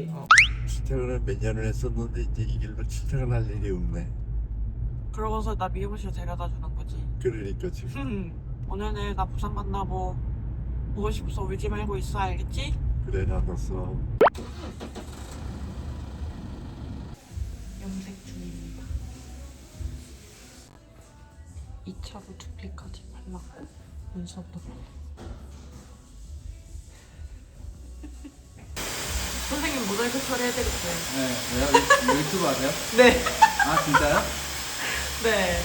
있잖아 여기. 출퇴근을 몇 년을 했었는데 이제 이 길로 출퇴근 할 일이 없네. 그러고서 나 미용실 데려다 주는 거지. 그러니까 지금 음, 오늘은 나 부산 만나고 보고 싶어서 울지 말고 있어 알겠지? 그래 알았어. 염색 중입니다. 2차로 두피까지 발랐고 눈썹도 선생님 처리해드릴게요. 네, 왜요? 유- 유튜브 하세요? 네. 아 진짜요? 네.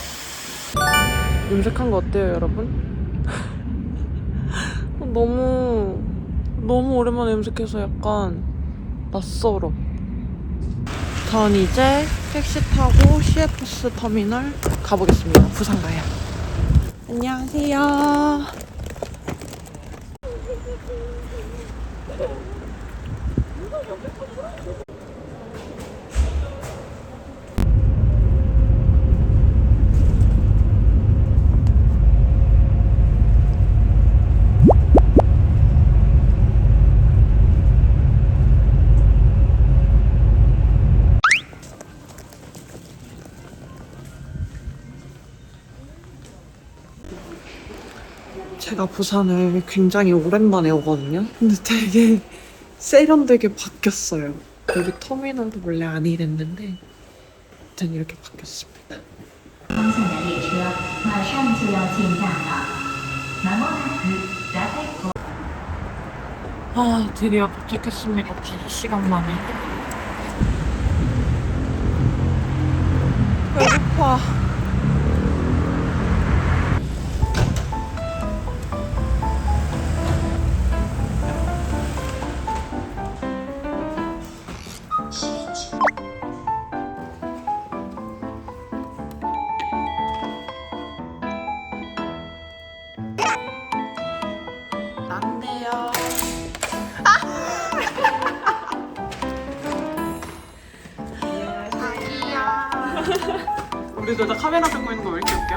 염색한 거 어때요, 여러분? 너무 너무 오랜만에 염색해서 약간 낯설어. 전 이제 택시 타고 CFS 터미널 가보겠습니다. 부산 가요. 안녕하세요. 제가 부산을 굉장히 오랜만에 오거든요. 근데 되게 세련되게 바뀌었어요. 여기 터미널도 원래 안 이랬는데 일단 이렇게 바뀌었습니다. 아 드디어 도착했습니다. 5시간 만에. 배고파. 우리 둘 다 카메라 들고 있는 거 왜 이렇게 웃겨?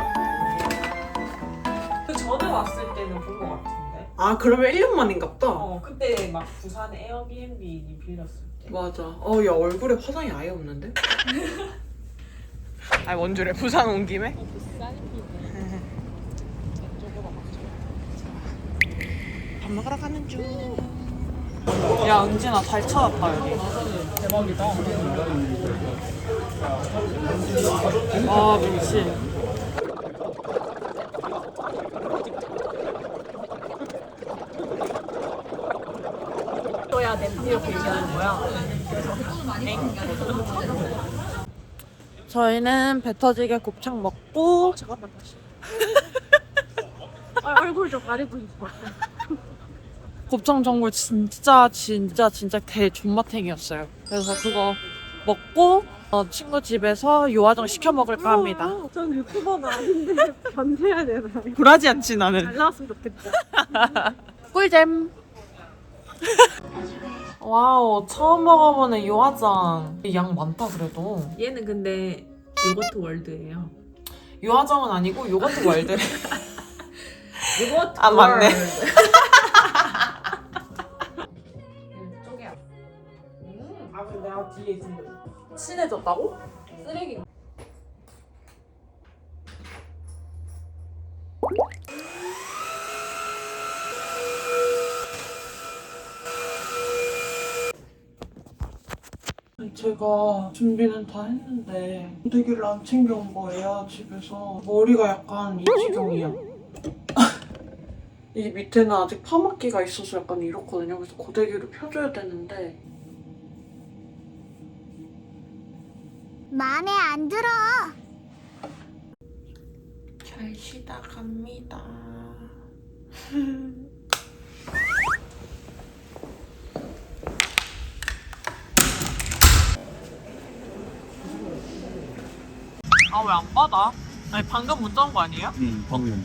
그 전에 왔을 때는 본 것 같은데. 아 그러면 1년 만인갑다. 어 그때 막 부산 에어비앤비 빌렸을 때. 맞아. 어, 야 얼굴에 화장이 아예 없는데? 아니 원주래 부산 온 김에? 밥 먹으러 가는 중. 야 은진아 잘 찾았다 여기. 대박이다. 아 미친. 떠야 돼. 이렇게 얘기하는 거야. 저희는 배 터지게 곱창 먹고 잠깐만 다시. 아, 얼굴 좀 가리고 있어. 곱창 전골 진짜 진짜 진짜 대존맛탱이었어요. 그래서 그거 먹고 어, 친구 집에서 요화정 시켜 먹을까 합니다. 전 유튜버는 아닌데 견뎌야 되나? 굴하지 않지 나는. 잘 나왔으면 좋겠다. 꿀잼. 와우 처음 먹어보는 요화정. 양 많다 그래도. 얘는 근데 요거트 월드예요. 요화정은 아니고 요거트 월드. 요거트 아, 맞네. 쪽이야. 음, 아 근데 내가 뒤에 거 친해졌다고? 쓰레기. 제가 준비는 다 했는데 고데기를 안 챙겨온 거예요 집에서 머리가 약간 이 지경이야 이 밑에는 아직 파마기가 있어서 약간 이렇거든요 그래서 고데기를 펴줘야 되는데 마음에 안 들어. 잘 쉬다 갑니다 아 왜 안 받아? 아니 방금 문자 온 거 아니에요? 응, 방금.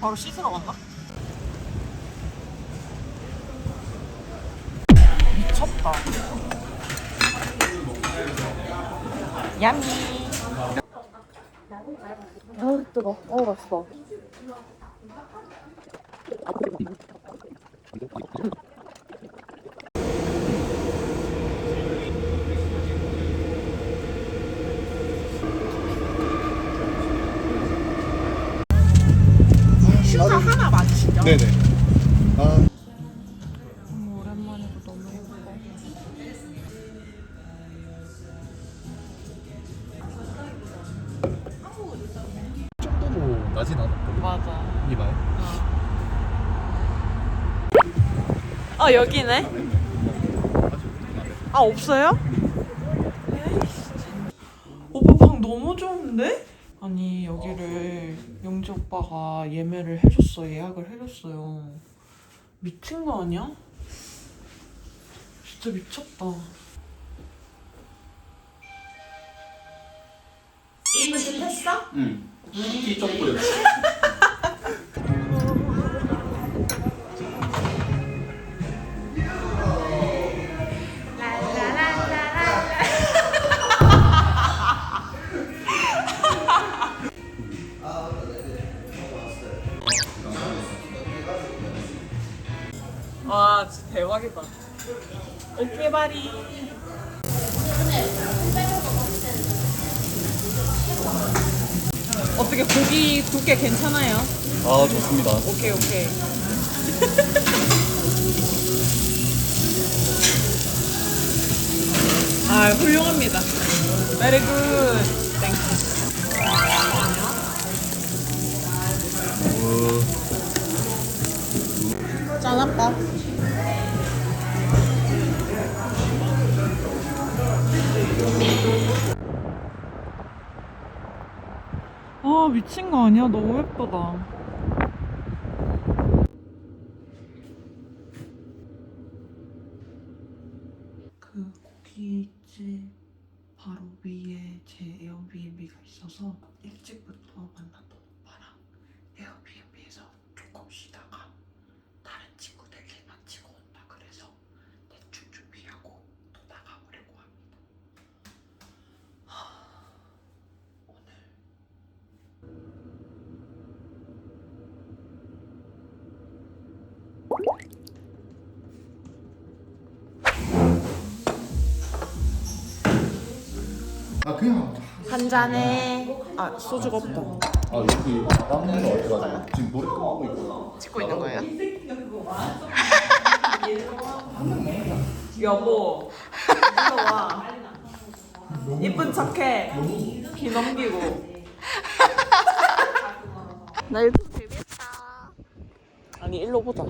바로 씻으러 갔나? 미쳤다. 야미. 아 뜨거. 어 맛있어. 아 여기네. 아 없어요? 오빠 방 너무 좋은데? 아니 여기를 영지 오빠가 예매를 해줬어 예약을 해줬어요. 미친 거 아니야? 진짜 미쳤다. 이분 했어? 응. 끼쩍 뿌렸 괜찮아요? 아, 좋습니다. 오케이 오케이. 아 훌륭합니다. Very good. Thank you. 짠아빠. 아 미친 거 아니야? 너무 예쁘다. 그 고깃집 바로 위에 제 에어비앤비가 있어서 일찍부터 만났던 오빠랑 에어비앤비에서 조금 쉬다가 다른 친구들 일 마치고 온다 그래서 대충 준비하고 또 나가보려고 합니다. 하, 오늘 아, 그냥. 한 잔에 아 소주가 없다. 아, 여기 나가는 거 어떡하지? 지금 노래 끄고 있고. 찍고 있는 거예요? 여보, 일로 와. 이쁜 척해. 귀 넘기고. 나 유튜브 데뷔했다. 아니 일로 보자.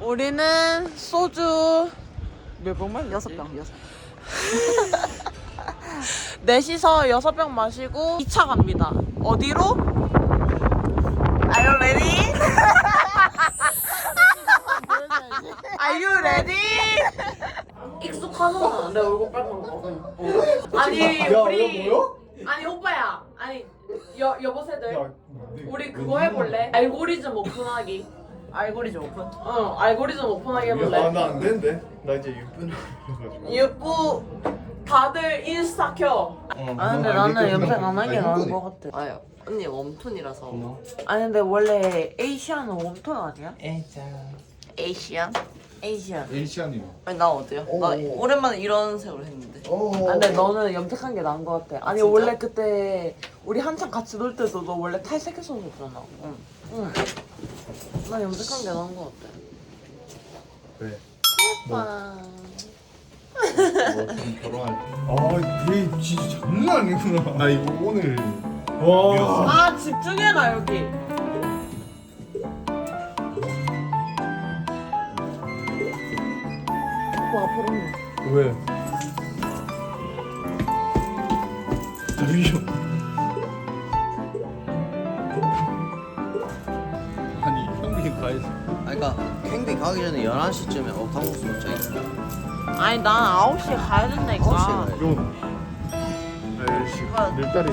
우리는 소주 몇 병만? 여섯 병, 여섯. 넷이서 여섯 병 마시고 2차 갑니다. 어디로? Are you ready? Are you ready? 익숙하잖아. 내 얼굴 빨간 거. 아니 우리 아니 오빠야. 아니 여 여보세들. 우리 그거 해볼래? 알고리즘 오픈하기. 알고리즘 오픈? 응, 알고리즘 오픈하기 해볼래? 나안 되는데. 나 이제 육분 해가지고. 유부 다들 인스타 켜. 아 근데 나는 염색 안 하는 게 나은 것 같아. 아니 언니 웜톤이라서. 아니 근데 원래 에이시안은 웜톤 아니야? 에이시안? 에이시안. 에이시안이요. 아니 나 어때요? 나 오랜만에 이런 색으로 했는데. 아, 근데 너는 염색한 게 나은 것 같아. 아니 진짜? 원래 그때 우리 한참 같이 놀 때도 너 원래 탈색했었잖아. 응. 응. 나 염색한 게 나은 것 같아. 왜? 오빠. 뭐 지금 결혼할 때. 아, 왜 진짜 장난 아니구나. 나 이거 오늘. 와. 아 집중해라 여기. 오빠 앞으로. 왜? 아 아 그니까 캥디 가기 전에 11시쯤에 어 강국수 먹자 이거 아니 난 9시에 가야 된다니까. 9시에 가야 좀. 아이씨, 늘다리.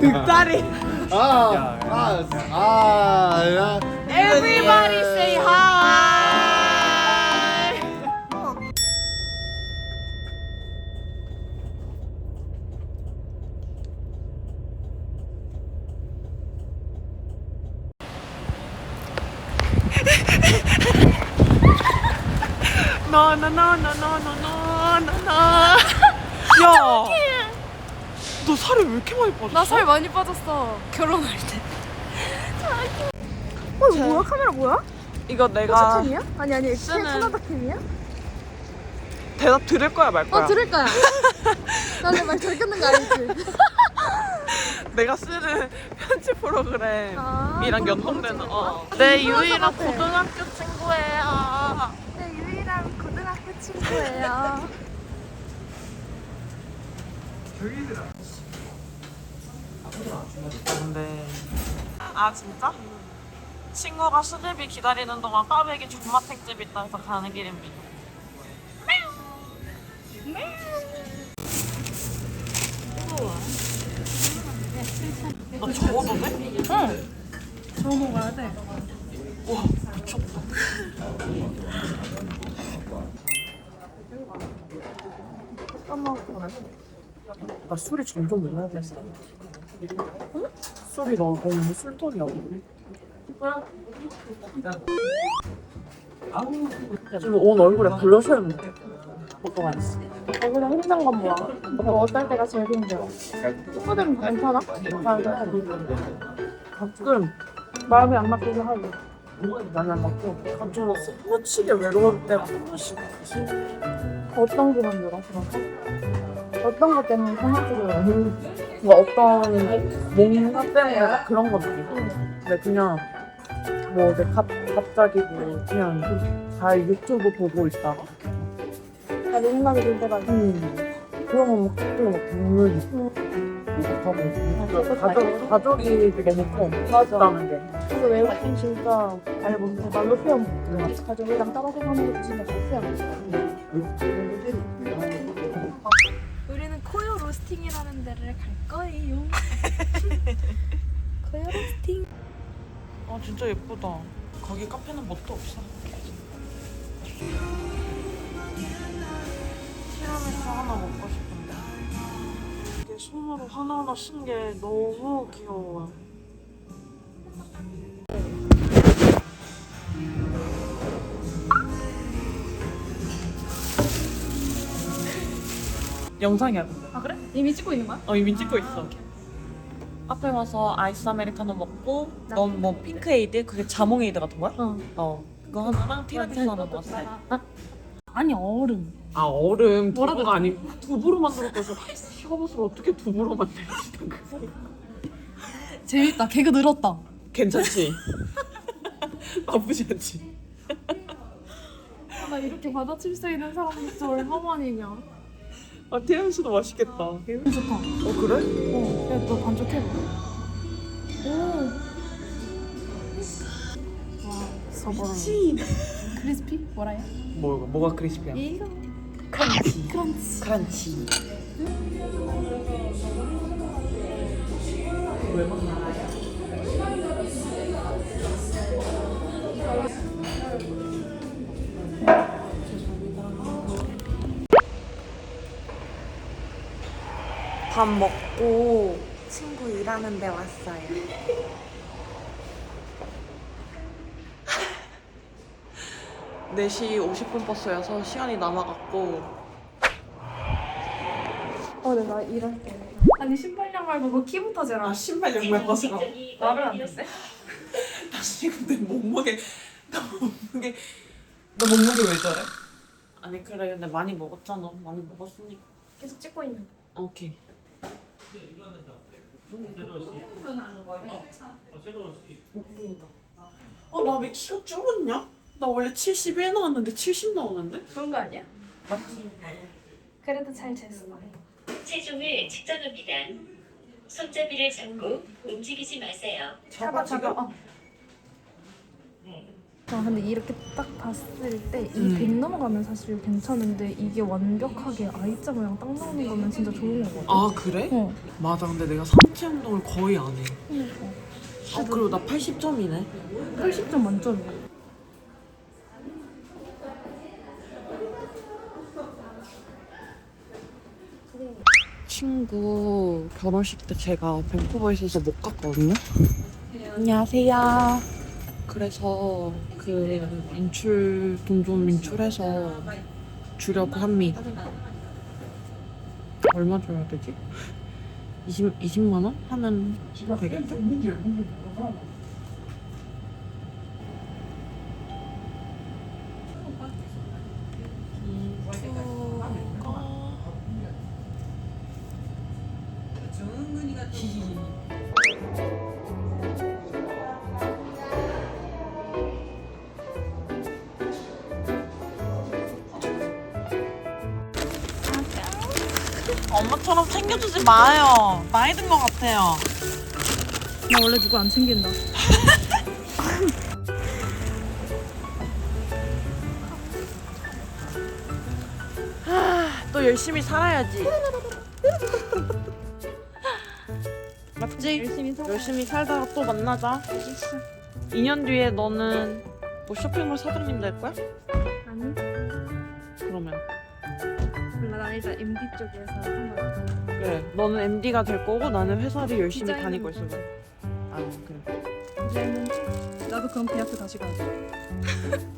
늑다리. 아, 아, 아, 야. Everybody say hi. 야, 너 살이 왜 이렇게 많이 빠졌어? 나 살 많이 빠졌어 결혼할 때 어 이거 뭐야 카메라 뭐야? 이거 내가 아, 포즈캠이야? 아니 아니 쓰는- 캐나다캠이야? 대답 들을 거야 말 거야? 어 들을 거야 나내말 잘 끊는 거 알지? 내가 쓰는 편집 프로그램이랑 아, 연동되는 어. 내 네, 유일한 고등학교 친구예요. 친구예요 근데 아 진짜? 친구가 수제비 기다리는 동안 까베기 존맛탱집 있다 해서 가는 길입니다. 나 적어도 돼? 저거 먹어야 돼 와 미쳤다. 나 술이 점점 늘어나겠어. 술이 너무 너무 술돈이야. 지금 온 얼굴에 블러셔를 묻게. 뭐가 있어? 얼굴에 힘든 건 뭐야? 너 어떨 때가 제일 힘들어? 친구들은 괜찮아? 가끔 마음이 안 맞기도 하고 나는 막좀 가끔 스포츠게 외로울 때가 한 번씩 있어. 어떤 게? 그럼? 어떤 것 때문에 생각들을 뭔가 어떤 뭔가 때문에 그런 것도 있고. 근데 그냥 뭐 이제 갑, 갑자기 뭐 그냥 잘 유튜브 보고 있다가. 다른 생각이 들 때가 있어 음. 그러면 막 갑자기 막 눈물이 하고 가족, 가족이 되게 고맙다는 게. 그래서 외국인 진짜 잘 못해 말로 표현 못해 가족이랑 따라서 사는 것도 진짜 잘 표현 못해 우리는 코요 로스팅이라는 데를 갈 거예요. 코요 로스팅. 아 진짜 예쁘다. 거기 카페는 뭣도 없어. 티라미수 하나 먹고 이게 손으로 하나하나 쓴 게 너무 귀여워요 영상이야 아 그래? 이미 찍고 있는 거야? 어 이미 찍고 있어. 앞에 와서 아이스 아메리카노 먹고 넌 뭐 핑크 에이드 그게 자몽 에이드 같은 거야? 어. 어. 그거 하나랑 티라미수 하나 먹었어. 아 니 얼음. 아 얼음 두부가 아니고 두부로 만들었어서 샤버스를 어떻게 두부로 만들지? 재밌다. 개그 늘었다. 괜찮지? 나쁘지 않지? 아, 나 이렇게 받아칠 수 있는 사람이 진짜 얼마만이냐. 아 티라미수도 맛있겠다. 어 기분 좋다. 그래? 어. 야, 너 반죽 해봐. 오. 와, 서버로. 크리스피? 뭐라요? 뭐 뭐가 크리스피야? 이거. 크런치. 크런치. 크런치. 밥 먹고 친구 일하는 데 왔어요. 네시 50분 버스여서 시간이 남아갖고 어 내가 일할 때 아니 신발량 말고 그 키부터 재라. 아 신발 양말 벗으라고 말을 안 했어? 나 지금 내 몸무게 나 몸무게 너 몸무게 왜 저래? 아니 그래 근데 많이 먹었잖아 많이 먹었으니까 계속 찍고 있는. 거. 오케이 어나 왜 키가 줄었냐? 나 원래 71 나왔는데 70 나오는데? 그런 거 아니야? 그래도 잘 쟀어. 체중을 측정합니다. 손잡이를 잡고 움직이지 마세요. 잡아 잡아. 어. 아 근데 이렇게 딱 봤을 때이 음. 100 넘어가면 사실 괜찮은데 이게 완벽하게 I자 모양 딱 나오는 거면 진짜 좋은 거거든. 아 그래? 어. 맞아 근데 내가 상체 운동을 거의 안 해. 그러니까. 아 그리고 나 80점이네. 80점 만점이야. 친구 결혼식 때 제가 밴쿠버에 있어서 못 갔거든요. 안녕하세요. 그래서 그 인출 돈 좀 인출해서 주려고 합니다. 얼마 줘야 되지? 20, 20만 원 하면 되겠죠? 엄마처럼 챙겨주지 마요. 많이 든 것 같아요. 나 원래 누구 안 챙긴다. 또 열심히 살아야지. 맞지? 열심히 살아. 열심히 살다가 또 만나자. 2년 뒤에 너는 뭐 쇼핑몰 사장님 될 거야? MD 쪽에서 한 거야. 그래. 너는 MD가 될 거고 나는 회사를 열심히 디자인은 다니고 있어. 아 그래. 이제는 나도 그럼 대학교 다시 가야 돼.